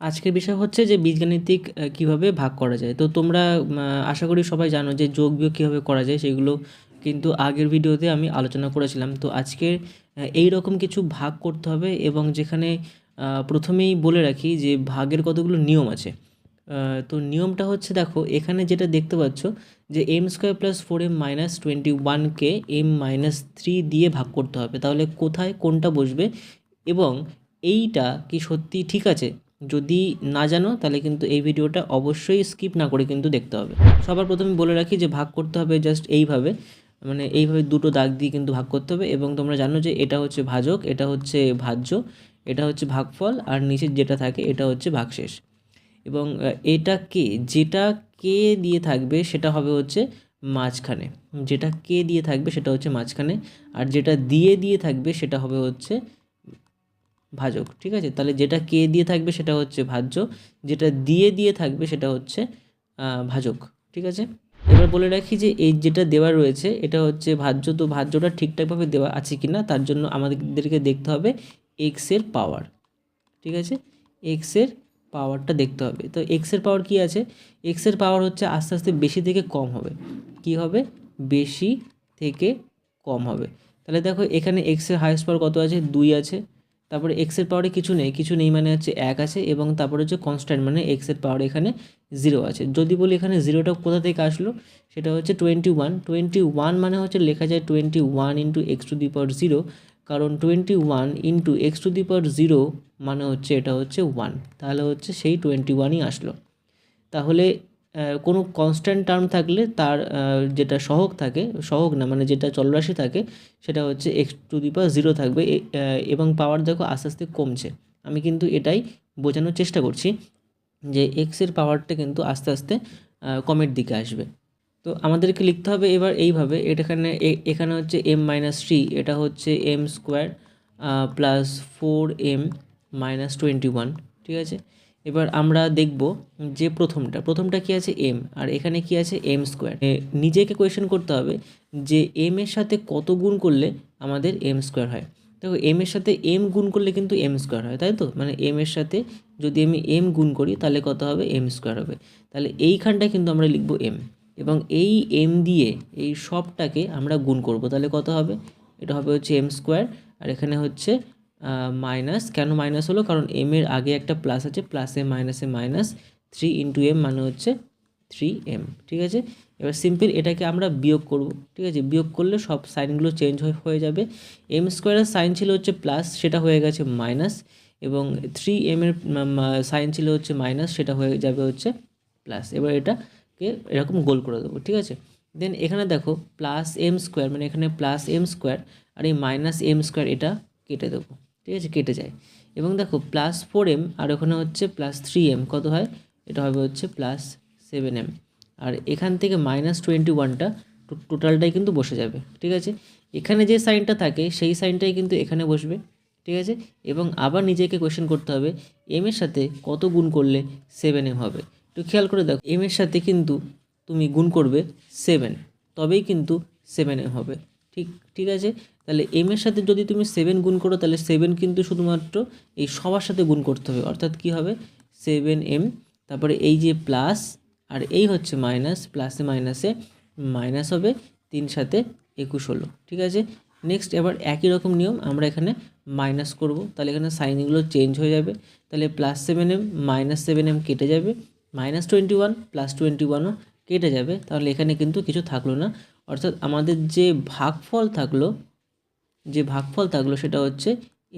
আজকের বিষয় হচ্ছে যে বীজগাণিতিক কীভাবে ভাগ করা যায়। তো তোমরা আশা করি সবাই জানো যে যোগ বিয়োগ কীভাবে করা যায় সেগুলো কিন্তু আগের ভিডিওতে আমি আলোচনা করেছিলাম। তো আজকে এই রকম কিছু ভাগ করতে হবে এবং যেখানে প্রথমেই বলে রাখি যে ভাগের কতগুলো নিয়ম আছে। তো নিয়মটা হচ্ছে দেখো, এখানে যেটা দেখতে পাচ্ছ যে M square plus four M minus twenty ওয়ানকে এম মাইনাস থ্রি দিয়ে ভাগ করতে হবে। তাহলে কোথায় কোনটা বসবে এবং এইটা কি সত্যি ঠিক আছে? যদি না জানো, তাহলে কিন্তু এই ভিডিওটা অবশ্যই স্কিপ না করে কিন্তু দেখতে হবে। সবার প্রথমে বলে রাখি যে ভাগ করতে হবে জাস্ট এইভাবে। মানে এইভাবে দুটো দাগ দিয়ে কিন্তু ভাগ করতে হবে এবং তোমরা জানো যে এটা হচ্ছে ভাজক, এটা হচ্ছে ভাজ্য, এটা হচ্ছে ভাগফল আর নিচের যেটা থাকে এটা হচ্ছে ভাগশেষ। এবং এটা কে, যেটা কে দিয়ে থাকবে সেটা হবে হচ্ছে মাঝখানে। যেটা কে দিয়ে থাকবে সেটা হচ্ছে মাঝখানে আর যেটা দিয়ে দিয়ে থাকবে সেটা হবে হচ্ছে ভাজক, ঠিক আছে? তাহলে যেটা কে দিয়ে থাকবে সেটা হচ্ছে ভাজ্য, যেটা দিয়ে দিয়ে থাকবে সেটা হচ্ছে ভাজক, ঠিক আছে? এবার বলে রাখি যে এই যেটা দেওয়া রয়েছে, এটা হচ্ছে ভাজ্য, তো ভাজ্যটা ঠিকঠাকভাবে দেওয়া আছে কি না তার জন্য আমাদেরকে দেখতে হবে এক্সের পাওয়ার ঠিক আছে? এক্সের পাওয়ারটা দেখতে হবে। তো এক্সের পাওয়ার কি আছে? এক্সের পাওয়ার হচ্ছে আস্তে আস্তে বেশি থেকে কম হবে। কি হবে? বেশি থেকে কম হবে। তাহলে দেখো এখানে এক্সের হাইয়েস্ট পাওয়ার কত আছে? দুই আছে। তারপরে এক্সের পাওয়ারে কিছু নেই কিছু নেই মানে হচ্ছে এক আছে এবং তারপরে হচ্ছে কনস্ট্যান্ট মানে এক্সের পাওয়ার এখানে জিরো আছে। যদি বলি এখানে জিরোটা কোথা থেকে আসলো, সেটা হচ্ছে টোয়েন্টি ওয়ান টোয়েন্টি ওয়ান মানে হচ্ছে লেখা যায় twenty one into X to the power zero কারণ twenty one into X to the power zero মানে হচ্ছে এটা হচ্ছে ওয়ান তাহলে হচ্ছে সেই টোয়েন্টি ওয়ানই আসলো। তাহলে কোনো কনস্ট্যান্ট টার্ম থাকলে তার যেটা সহগ থাকে, সহগ না মানে যেটা চলরাশি থাকে, সেটা হচ্ছে x to the power zero থাকবে এবং পাওয়ার দেখো আস্তে আস্তে কমছে। আমি কিন্তু এটাই বোঝানোর চেষ্টা করছি যে এক্সের পাওয়ারটা কিন্তু আস্তে আস্তে কমের দিকে আসবে। তো আমাদেরকে লিখতে হবে এবার এইভাবে এটা এখানে এ- এখানে হচ্ছে এম মাইনাস থ্রি এটা হচ্ছে m square plus four m minus twenty one ঠিক আছে? এবার আমরা দেখব যে প্রথমটা প্রথমটা কি আছে এম আর এখানে কি আছে এম স্কোয়ার নিজেকে কোয়েশ্চেন করতে হবে যে এম এর সাথে কত গুণ করলে আমাদের এম স্কোয়ার হয়। দেখো এম এর সাথে এম গুণ করলে কিন্তু এম স্কোয়ার হয়, তাই তো? মানে এম এর সাথে যদি আমি এম গুণ করি, তাহলে কত হবে? এম স্কোয়ার হবে। তাহলে এইখানটায় কিন্তু আমরা লিখব এম এবং এই এম দিয়ে এই সবটাকে আমরা গুণ করব। তাহলে কত হবে? এটা হবে হচ্ছে এম স্কোয়ার আর এখানে হচ্ছে মাইনাস কেন মাইনাস হলো? কারণ এম এর আগে একটা প্লাস আছে প্লাসে মাইনাসে মাইনাস থ্রি ইন্টু এম মানে হচ্ছে থ্রি এম ঠিক আছে? এবার সিম্পল এটাকে আমরা বিয়োগ করব, ঠিক আছে? বিয়োগ করলে সব সাইনগুলো চেঞ্জ হয়ে যাবে। এম স্কোয়ারের সাইন ছিল হচ্ছে প্লাস সেটা হয়ে গেছে মাইনাস এবং থ্রি এম এর সাইন ছিল হচ্ছে মাইনাস সেটা হয়ে যাবে হচ্ছে প্লাস এবার এটাকে এরকম গোল করে দেবো, ঠিক আছে? দেন এখানে দেখো প্লাস এম স্কোয়ার মানে এখানে প্লাস এম স্কোয়ার আর এই মাইনাস এম স্কোয়ার এটা কেটে দেবো। ঠিক আছে, কেটে যায়। এবং দেখো প্লাস ফোর এম আর ওখানে হচ্ছে প্লাস থ্রি এম কত হয়? এটা হবে হচ্ছে প্লাস সেভেন এম আর এখান থেকে মাইনাস টোয়েন্টি ওয়ানটা টোটালটাই কিন্তু বসে যাবে, ঠিক আছে? এখানে যে সাইনটা থাকে, সেই সাইনটাই কিন্তু এখানে বসবে, ঠিক আছে? এবং আবার নিজেকে কোয়েশ্চেন করতে হবে এম এর সাথে কত গুণ করলে সেভেন এম হবে? একটু খেয়াল করে দেখো এম এর সাথে কিন্তু তুমি গুণ করবে সেভেন তবেই কিন্তু সেভেন এম হবে। ঠিক ঠিক আছে? তাহলে এম এর সাথে যদি তুমি সেভেন গুণ করো, তাহলে সেভেন কিন্তু শুধুমাত্র এই সবার সাথে গুণ করতে হবে। অর্থাৎ কি হবে? সেভেন এম তারপরে এই যে প্লাস আর এই হচ্ছে মাইনাস প্লাসে মাইনাসে মাইনাস হবে, তিন সাথে একুশ হলো। ঠিক আছে? নেক্সট এবার একই রকম নিয়ম আমরা এখানে মাইনাস করব। তাহলে এখানে সাইনগুলো চেঞ্জ হয়ে যাবে। তাহলে plus seven m minus seven m কেটে যাবে। Minus twenty one plus twenty ওয়ানও কেটে যাবে, তাহলে এখানে কিন্তু কিছু থাকল না। অর্থাৎ আমাদের যে ভাগফল থাকল, যে ভাগফল থাকল সেটা হচ্ছে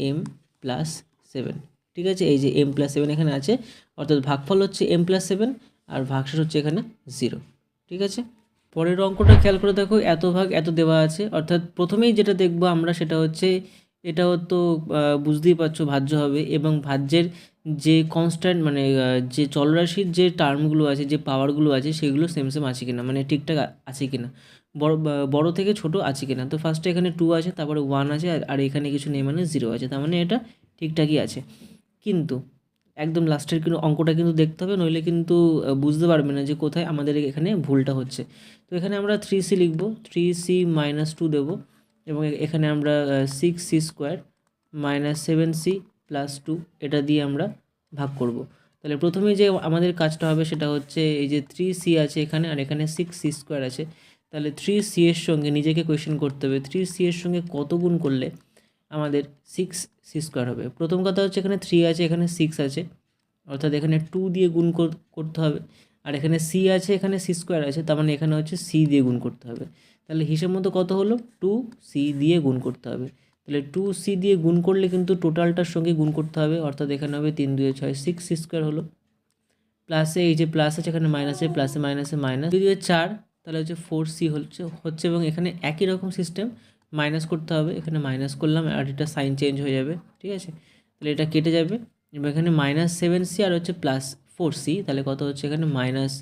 এম প্লাস সেভেন ঠিক আছে? এই যে এম প্লাস সেভেন এখানে আছে, অর্থাৎ ভাগফল হচ্ছে এম প্লাস সেভেন আর ভাগশেষ হচ্ছে এখানে জিরো ঠিক আছে? পরের অঙ্কটা খেয়াল করে দেখো, এত ভাগ এত দেওয়া আছে। অর্থাৎ প্রথমেই যেটা দেখব আমরা সেটা হচ্ছে, এটাও তো বুঝতেই পারছ ভাজ্য হবে এবং ভাজ্যের যে কনস্ট্যান্ট মানে যে চলরাশির যে টার্মগুলো আছে, যে পাওয়ারগুলো আছে, সেগুলো সেম সেম আছে কিনা? মানে ঠিকঠাক আছে কিনা? বড় বড় থেকে ছোট আছে কিনা? তো ফার্স্টে এখানে টু আছে, তারপরে ওয়ান আছে, আর এখানে কিছু নেই মানে জিরো আছে। তার মানে এটা ঠিকঠাকই আছে। কিন্তু, একদম লাস্টের কিন্তু অঙ্কটা কিন্তু দেখতে হবে, নইলে কিন্তু বুঝতে পারবে না যে কোথায় আমাদের এখানে ভুলটা হচ্ছে। তো এখানে আমরা থ্রি সি লিখব। থ্রি সি মাইনাস টু দেবো এবং এখানে আমরা six c square minus seven c plus two এটা দিয়ে আমরা ভাগ করব। তাহলে প্রথমে যে আমাদের কাজটা হবে সেটা হচ্ছে এই যে থ্রি সি আছে এখানে আর এখানে সিক্স সি স্কোয়ার আছে। তাহলে থ্রি সি এর সঙ্গে নিজেকে কোয়েশ্চেন করতে হবে। থ্রি সি এর সঙ্গে কত গুণ করলে আমাদের সিক্স সি স্কোয়ার হবে? প্রথম কথা হচ্ছে এখানে থ্রি আছে, এখানে সিক্স আছে। অর্থাৎ এখানে টু দিয়ে গুণ কর- করতে হবে। আর এখানে সি আছে, এখানে সি স্কোয়ার আছে, তার মানে এখানে হচ্ছে সি দিয়ে গুণ করতে হবে। তাহলে হিসেব মতো কত হলো? টু সি দিয়ে গুণ করতে হবে। তাহলে টু সি দিয়ে গুণ করলে কিন্তু টোটালটার সঙ্গে গুণ করতে হবে, অর্থাৎ এখানে হবে তিন দুয়ে ছয় সিক্স স্কোয়ার হলো। প্লাসে এই যে প্লাস আছে, এখানে মাইনাসে প্লাসে মাইনাসে মাইনাস হয় চার, তাহলে হচ্ছে ফোর সি হচ্ছে হচ্ছে এবং এখানে একই রকম সিস্টেম মাইনাস করতে হবে। এখানে মাইনাস করলাম, আর এটা সাইন চেঞ্জ হয়ে যাবে, ঠিক আছে? তাহলে এটা কেটে যাবে। এবং এখানে মাইনাস সেভেন সি আর হচ্ছে প্লাস ফোর সি তাহলে কত হচ্ছে এখানে? মাইনাস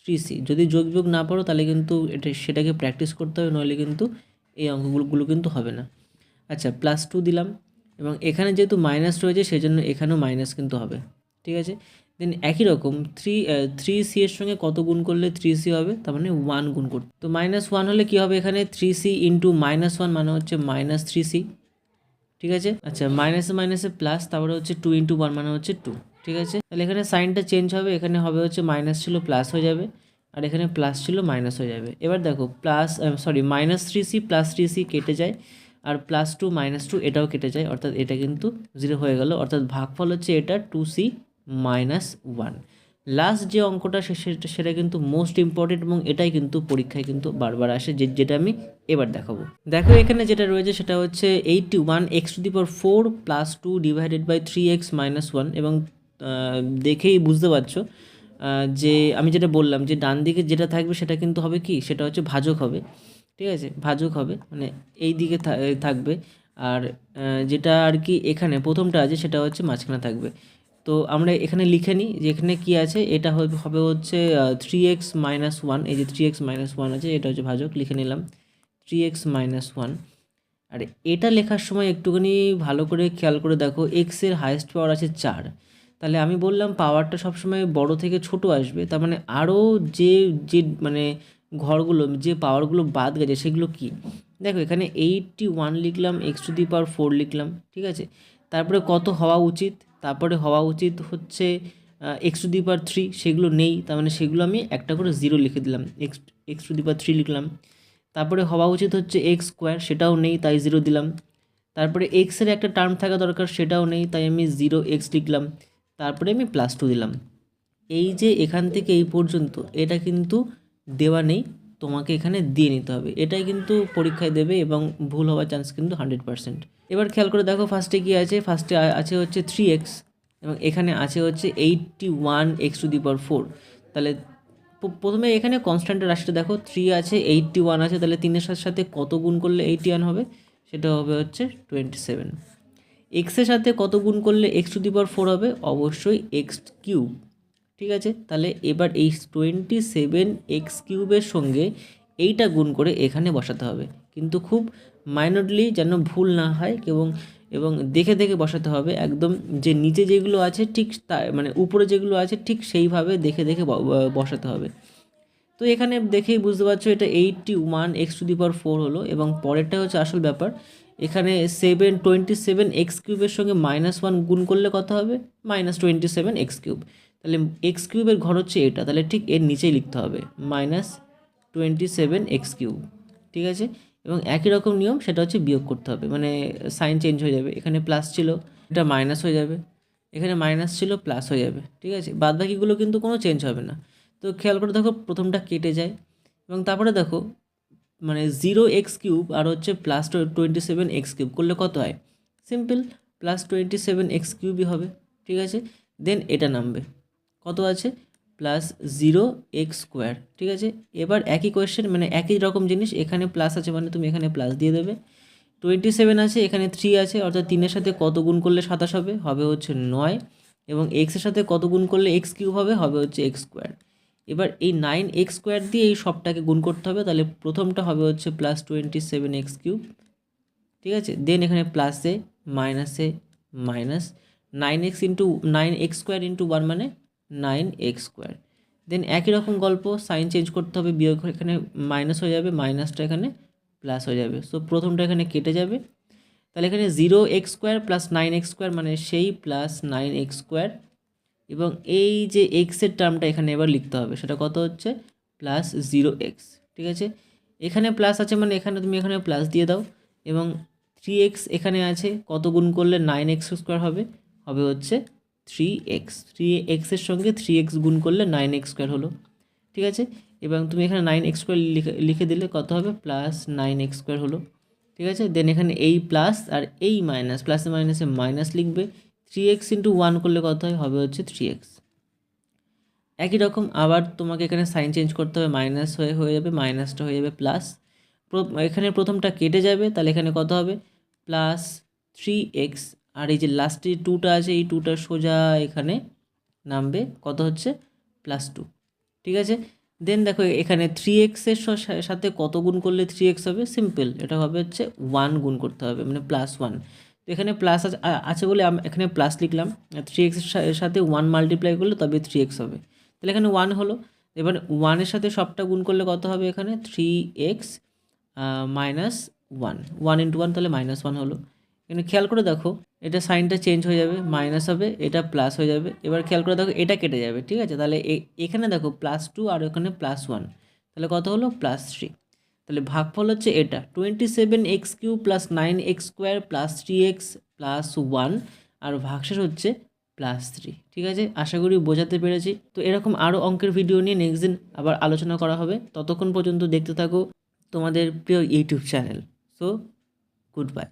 থ্রি সি যদি যোগ বিয়োগ না পারো, তাহলে কিন্তু এটা, সেটাকে প্র্যাকটিস করতে হবে, নইলে কিন্তু এই অঙ্কগুলো কিন্তু হবে না। আচ্ছা প্লাস টু দিলাম এবং এখানে যেহেতু মাইনাস রয়েছে সেই জন্য এখানেও মাইনাস কিন্তু হবে। ঠিক আছে? দেন একই রকম থ্রি থ্রি সি এর সঙ্গে কত গুণ করলে থ্রি সি হবে? তার মানে ওয়ান গুণ করতে। তো মাইনাস ওয়ান হলে কী হবে এখানে? Three c into minus one মানে হচ্ছে মাইনাস থ্রি সি ঠিক আছে? আচ্ছা মাইনাসে মাইনাসে প্লাস তারপরে হচ্ছে টু ইন্টু ওয়ান মানে হচ্ছে টু ঠিক আছে? তাহলে এখানে সাইনটা চেঞ্জ হবে, এখানে হবে হচ্ছে মাইনাস ছিল প্লাস হয়ে যাবে, আর এখানে প্লাস ছিল মাইনাস হয়ে যাবে। এবার দেখো plus sorry minus three c plus three c কেটে যায়। আর প্লাস টু মাইনাস টু এটাও কেটে যায়। অর্থাৎ এটা কিন্তু জিরো হয়ে গেল। অর্থাৎ ভাগফল হচ্ছে এটা two c minus one last যে অঙ্কটা সেটা সেটা কিন্তু মোস্ট ইম্পর্টেন্ট এবং এটাই কিন্তু পরীক্ষায় কিন্তু বারবার আসে, যে যেটা আমি এবার দেখাবো। দেখো এখানে যেটা রয়েছে, সেটা হচ্ছে eighty one x to the power four plus two divided by three x minus one এবং দেখেই বুঝতে পারছ যে আমি যেটা বললাম যে ডান দিকে যেটা থাকবে, সেটা কিন্তু হবে কি? সেটা হচ্ছে ভাজক হবে। ঠিক আছে? ভাজক হবে। মানে এই দিকে থাকবে। আর যেটা আর কি এখানে প্রথমটা আছে সেটা হচ্ছে মাঝখানে থাকবে। তো আমরা এখানে লিখে নিই যে এখানে কী আছে? এটা হবে হচ্ছে থ্রি এক্স মাইনাস ওয়ান এই যে থ্রি এক্স মাইনাস ওয়ান আছে, এটা হচ্ছে ভাজক, লিখে নিলাম। থ্রি এক্স মাইনাস ওয়ান আর, এটা লেখার সময় একটুখানি ভালো করে খেয়াল করে দেখো এক্সের হাইয়েস্ট পাওয়ার আছে চার। তাহলে আমি বললাম পাওয়ারটা সবসময় বড় থেকে ছোট আসবে, তার মানে আরও যে যে মানে ঘরগুলো, যে পাওয়ারগুলো বাদ গেছে, সেগুলো কি? দেখো, এখানে এইটটি ওয়ান লিখলাম x to the power four লিখলাম, ঠিক আছে? তারপরে কত হওয়া উচিত? তারপরে হওয়া উচিত হচ্ছে x to the power three সেগুলো নেই, তার মানে সেগুলো আমি একটা করে জিরো লিখে দিলাম x x to the power three লিখলাম। তারপরে হওয়া উচিত হচ্ছে এক্স স্কোয়ার সেটাও নেই, তাই জিরো দিলাম। তারপরে এক্সের একটা টার্ম থাকা দরকার, সেটাও নেই, তাই আমি জিরো এক্স লিখলাম। তারপরে আমি প্লাস টু দিলাম। এই যে এখান থেকে এই পর্যন্ত, এটা কিন্তু দেওয়া নেই, তোমাকে এখানে দিয়ে নিতে হবে। এটাই কিন্তু পরীক্ষায় দেবে এবং ভুল হওয়ার চান্স কিন্তু হান্ড্রেড পার্সেন্ট এবার খেয়াল করে দেখো ফার্স্টে কী আছে? ফার্স্টে আছে হচ্ছে থ্রি এক্স এবং এখানে আছে হচ্ছে eighty one x to the power four তাহলে প্রথমে এখানে কনস্ট্যান্টের রাশিটা দেখো থ্রি আছে এইটটি ওয়ান আছে, তাহলে তিনের সাথে সাথে কত গুণ করলে এইটটি ওয়ান হবে? সেটা হবে হচ্ছে টোয়েন্টি সেভেন এক্সের সাথে কত গুণ করলে x to the power four হবে? অবশ্যই এক্স কিউব ঠিক আছে? তাহলে এবার এই টোয়েন্টি সেভেন এক্স কিউবের সঙ্গে এইটা গুণ করে এখানে বসাতে হবে। কিন্তু খুব মাইনরলি যেন ভুল না হয় এবং এবং দেখে দেখে বসাতে হবে। একদম যে নিচে যেগুলো আছে ঠিক তা মানে উপরে যেগুলো আছে ঠিক সেইভাবে দেখে দেখে বসাতে হবে। তো এখানে দেখেই বুঝতে পারছ এটা eighty one x to the power four হলো এবং পরেরটা হচ্ছে আসল ব্যাপার। এখানে সেভেন টোয়েন্টি সেভেন এক্স কিউবের সঙ্গে মাইনাস ওয়ান গুণ করলে কত হবে? Minus twenty seven x cube. তাহলে এক্স কিউবের ঘর হচ্ছে এটা, তাহলে ঠিক এর নিচেই লিখতে হবে মাইনাস টোয়েন্টি সেভেন ঠিক আছে? এবং একই রকম নিয়ম সেটা হচ্ছে বিয়োগ করতে হবে মানে সাইন চেঞ্জ হয়ে যাবে, এখানে প্লাস ছিল, এটা মাইনাস হয়ে যাবে, এখানে মাইনাস ছিল প্লাস হয়ে যাবে, ঠিক আছে? বাদবাকিগুলো কিন্তু কোনো চেঞ্জ হবে না। তো খেয়াল করে দেখো, প্রথমটা কেটে যায়, এবং তারপরে দেখো মানে জিরো এক্স কিউব আর হচ্ছে plus twenty seven x cube করলে কত হয়? Simple plus twenty seven x কিউবই হবে, ঠিক আছে? দেন এটা নামবে। কত আছে? প্লাস জিরো এক্স স্কোয়ার ঠিক আছে? এবার একই কোয়েশ্চেন মানে একই রকম জিনিস, এখানে প্লাস আছে মানে তুমি এখানে প্লাস দিয়ে দেবে। টোয়েন্টি সেভেন আছে, এখানে থ্রি আছে, অর্থাৎ তিনের সাথে কত গুণ করলে সাতাশ হবে? হবে হচ্ছে নয়। এবং এক্সের সাথে কত গুণ করলে এক্স কিউব হবে? হবে হচ্ছে এক্স স্কোয়ার এবার এই নাইন এক্স স্কোয়ার দিয়ে এই সবটাকে গুণ করতে হবে, তাহলে প্রথমটা হবে হচ্ছে plus twenty seven x cube ঠিক আছে? দেন এখানে প্লাসে মাইনাসে minus nine x into nine x square into one মানে নাইন এক্স স্কোয়ার দেন একই রকম গল্প সাইন চেঞ্জ করতে হবে, বিয়োগ এখানে মাইনাস হয়ে যাবে মাইনাসটা এখানে প্লাস হয়ে যাবে। সো প্রথমটা এখানে কেটে যাবে। তাহলে এখানে zero x square plus nine x square মানে সেই প্লাস নাইন এক্স স্কোয়ার এবং এই যে এক্সের টার্মটা এখানে এবার লিখতে হবে, সেটা কত হচ্ছে? প্লাস জিরো এক্স ঠিক আছে? এখানে প্লাস আছে মানে এখানে তুমি এখানে প্লাস দিয়ে দাও। এবং থ্রি এক্স এখানে আছে, কত গুণ করলে নাইন এক্স স্কোয়ার হবে? হবে হচ্ছে থ্রি এক্স থ্রি এক্সের সঙ্গে থ্রি এক্স গুণ করলে নাইন এক্স স্কোয়ার হলো। ঠিক আছে? এবং তুমি এখানে নাইন এক্স স্কোয়ার লিখে দিলে কত হবে? প্লাস নাইন এক্স স্কোয়ার হলো। ঠিক আছে? দেন এখানে এই প্লাস আর এই মাইনাস প্লাসে মাইনাসে মাইনাস লিখবে। থ্রি এক্স ইন্টু ওয়ান করলে কত হয়? হবে হচ্ছে থ্রি এক্স একই রকম আবার তোমাকে এখানে সাইন চেঞ্জ করতে হবে। মাইনাস হয়ে হয়ে যাবে মাইনাসটা হয়ে যাবে প্লাস এখানে প্রথমটা কেটে যাবে, তাহলে এখানে কত হবে? প্লাস থ্রি এক্স আর এই যে লাস্টে টুটা আছে, এই টুটা সোজা এখানে নামবে। কত হচ্ছে? প্লাস টু ঠিক আছে? দেন দেখো, এখানে থ্রি এক্সের সাথে কত গুণ করলে থ্রি এক্স হবে? সিম্পল এটা হবে হচ্ছে ওয়ান গুণ করতে হবে মানে প্লাস ওয়ান তো এখানে প্লাস আছে বলে আমি, এখানে প্লাস লিখলাম। থ্রি এক্সের সাথে ওয়ান মাল্টিপ্লাই করলে তবে থ্রি এক্স হবে। তাহলে এখানে ওয়ান হলো। এবার ওয়ানের সাথে সবটা গুণ করলে কত হবে এখানে? Three x minus one one into one তাহলে মাইনাস ওয়ান হলো। এখানে খেয়াল করে দেখো, এটা সাইনটা চেঞ্জ হয়ে যাবে মাইনাস হবে, এটা প্লাস হয়ে যাবে। এবার খেয়াল করে দেখো, এটা কেটে যাবে, ঠিক আছে? তাহলে এখানে দেখো প্লাস টু আর এখানে প্লাস ওয়ান তাহলে কত হলো? প্লাস থ্রি তাহলে ভাগফল হচ্ছে এটা twenty seven x cube plus nine x square plus three x plus one আর ভাগশেষ হচ্ছে প্লাস থ্রি ঠিক আছে? আশা করি বোঝাতে পেরেছি। তো এরকম আরও অঙ্কের ভিডিও নিয়ে নেক্সট দিন আবার আলোচনা করা হবে। ততক্ষণ পর্যন্ত দেখতে থাকো তোমাদের প্রিয় YouTube channel so good bye